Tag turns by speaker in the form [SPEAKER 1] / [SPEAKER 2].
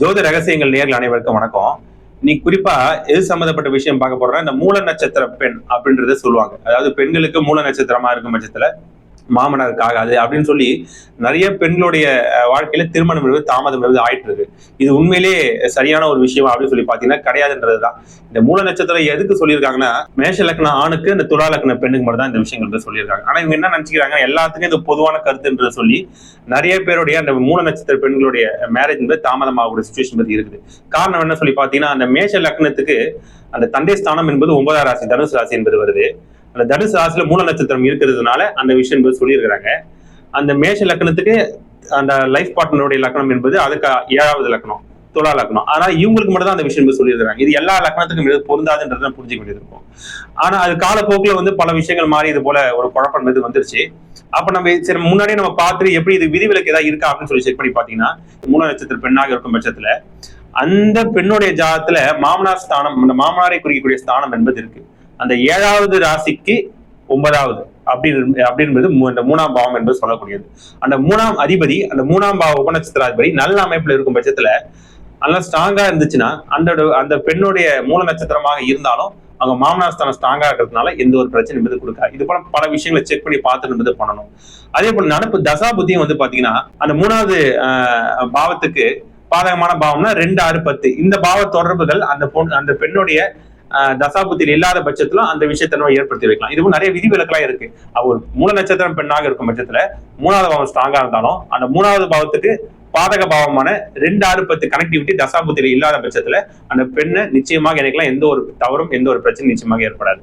[SPEAKER 1] ஜோதி ரகசியங்கள் நேரில் அனைவருக்கும் வணக்கம். நீ குறிப்பா எது சம்பந்தப்பட்ட விஷயம் பார்க்க போறோம்னா இந்த மூல நட்சத்திர பெண் அப்படின்றத சொல்லுவாங்க. அதாவது பெண்களுக்கு மூல நட்சத்திரமா இருக்கும் பட்சத்துல மாமனாருக்கு ஆகாது அப்படின்னு சொல்லி நிறைய பெண்களுடைய வாழ்க்கையில திருமணம் என்பது தாமதம் என்பது ஆயிட்டு இருக்கு இது உண்மையிலேயே சரியான ஒரு விஷயம் அப்படின்னு சொல்லி பாத்தீங்கன்னா கிடையாதுன்றதுதான். இந்த மூல நட்சத்திரம் எதுக்கு சொல்லியிருக்காங்கன்னா மேஷ லக்ன ஆணுக்கு இந்த துலா லக்ன பெண்ணுக்கு மட்டும் தான் இந்த விஷயங்கள் சொல்லியிருக்காங்க. ஆனா இவங்க என்ன நினைச்சுக்கிறாங்க எல்லாத்துக்கும் இது பொதுவான கருத்துன்றதை சொல்லி நிறைய பேருடைய அந்த மூல நட்சத்திர பெண்களுடைய மேரேஜ் என்பது தாமதமாகக்கூடிய சுச்சுவேஷன் பத்தி இருக்குது. காரணம் என்ன சொல்லி பாத்தீங்கன்னா அந்த மேஷ லக்னத்துக்கு அந்த தந்தை ஸ்தானம் என்பது ஒன்பதாம் ராசி தனுசு ராசி என்பது வருது. அந்த தனுசு ராசியில மூல நட்சத்திரம் இருக்கிறதுனால அந்த விஷயம் என்பது சொல்லியிருக்கிறாங்க. அந்த மேஷ லக்னத்துக்கு அந்த லைஃப் பார்ட்னருடைய லக்னம் என்பது அதுக்கு ஏழாவது லக்னம் துலா லக்னம் ஆனா இவங்களுக்கு மட்டும் தான் அந்த விஷயம் என்பது சொல்லியிருக்காங்க இது எல்லா லக்னத்துக்கும் இது பொருந்தாதுன்றதை புரிஞ்சுக்க வேண்டியது இருக்கும் ஆனா அது காலப்போக்கில் வந்து பல விஷயங்கள் மாறி இது போல ஒரு குழப்பம் என்பது வந்துருச்சு. அப்ப நம்ம சரி முன்னாடியே நம்ம பார்த்துட்டு எப்படி இது விதிவிலக்கு ஏதாவது இருக்கா அப்படின்னு சொல்லி செக் பண்ணி பாத்தீங்கன்னா மூல நட்சத்திர பெண்ணாக இருக்கும் பட்சத்துல அந்த பெண்ணுடைய ஜாதத்துல மாமனார் ஸ்தானம் அந்த மாமனாரை குறிக்கக்கூடிய ஸ்தானம் என்பது இருக்கு. அந்த ஏழாவது ராசிக்கு ஒன்பதாவது அப்படி அப்படி என்பது மூ- இந்த மூணாம் பாவம் என்பது சொல்லக்கூடியது. அந்த மூணாம் அதிபதி அந்த மூணாம் பாவ உபநட்சத்திராதிபதி நல்ல அமைப்புல இருக்கும் பட்சத்துல நல்லா ஸ்ட்ராங்கா இருந்துச்சுன்னா அந்த அந்த பெண்ணுடைய மூல நட்சத்திரமாக இருந்தாலும் அவங்க மாமனார் ஸ்தானம் ஸ்ட்ராங்கா இருக்கிறதுனால எந்த ஒரு பிரச்சனை என்பது கொடுக்காது. இது போல பல விஷயங்களை செக் பண்ணி பார்த்துட்டு என்பது பண்ணணும். அதே போல நடப்பு தசா புத்தியும் வந்து பாத்தீங்கன்னா அந்த மூணாவது ஆஹ், பாவத்துக்கு பாதகமான பாவம்னா ரெண்டு ஆறு பத்து. இந்த பாவ தொடர்புகள் அந்த பொண்ணு அந்த பெண்ணுடைய தசாபுத்தியில் இல்லாத பட்சத்துல அந்த விஷயத்தை நம்ம ஏற்படுத்தி வைக்கலாம். இதுவும் நிறைய விதிவிலக்கெல்லாம் இருக்கு. ஒரு மூல நட்சத்திரம் பெண்ணாக இருக்கும் பட்சத்துல மூணாவது பாவம் ஸ்ட்ராங்கா இருந்தாலும் அந்த மூணாவது பாவத்துக்கு பாதக பாவமான ரெண்டு ஆறு பத்து கனெக்டிவிட்டி தசாபுத்தியில் இல்லாத பட்சத்துல அந்த பெண்ணை நிச்சயமாக எனக்குலாம் எந்த ஒரு தவறும் எந்த ஒரு பிரச்சனையும் நிச்சயமாக ஏற்படாது.